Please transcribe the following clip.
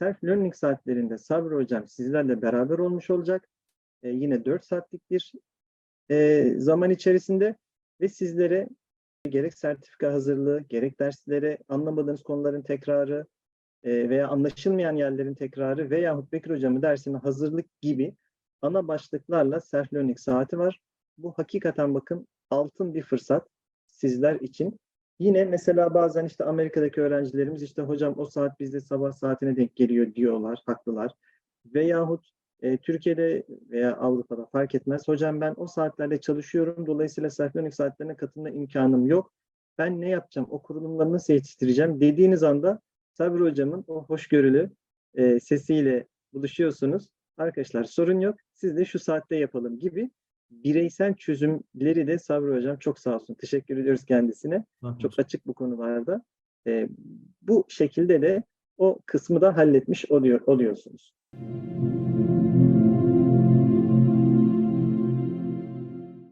self-learning saatlerinde Sabri Hocam sizlerle beraber olmuş olacak. E, yine 4 saatlik bir e, zaman içerisinde ve sizlere gerek sertifika hazırlığı, gerek derslere anlamadığınız konuların tekrarı e, veya anlaşılmayan yerlerin tekrarı veyahut Bekir Hocam'ın dersine hazırlık gibi ana başlıklarla self-learning saati var. Bu hakikaten bakın altın bir fırsat sizler için. Yine mesela bazen işte Amerika'daki öğrencilerimiz işte hocam o saat bizde sabah saatine denk geliyor diyorlar, haklılar. Veyahut e, Türkiye'de veya Avrupa'da fark etmez. Hocam ben o saatlerde çalışıyorum. Dolayısıyla self-learning saatlerine katılma imkanım yok. Ben ne yapacağım? O kurulumları nasıl yetiştireceğim? Dediğiniz anda Sabri Hocam'ın o hoşgörülü e, sesiyle buluşuyorsunuz. Arkadaşlar sorun yok. Siz de şu saatte yapalım gibi bireysel çözümleri de Sabri Hocam çok sağ olsun. Teşekkür ediyoruz kendisine. Çok açık bu konularda. E, bu şekilde de o kısmı da halletmiş oluyor oluyorsunuz.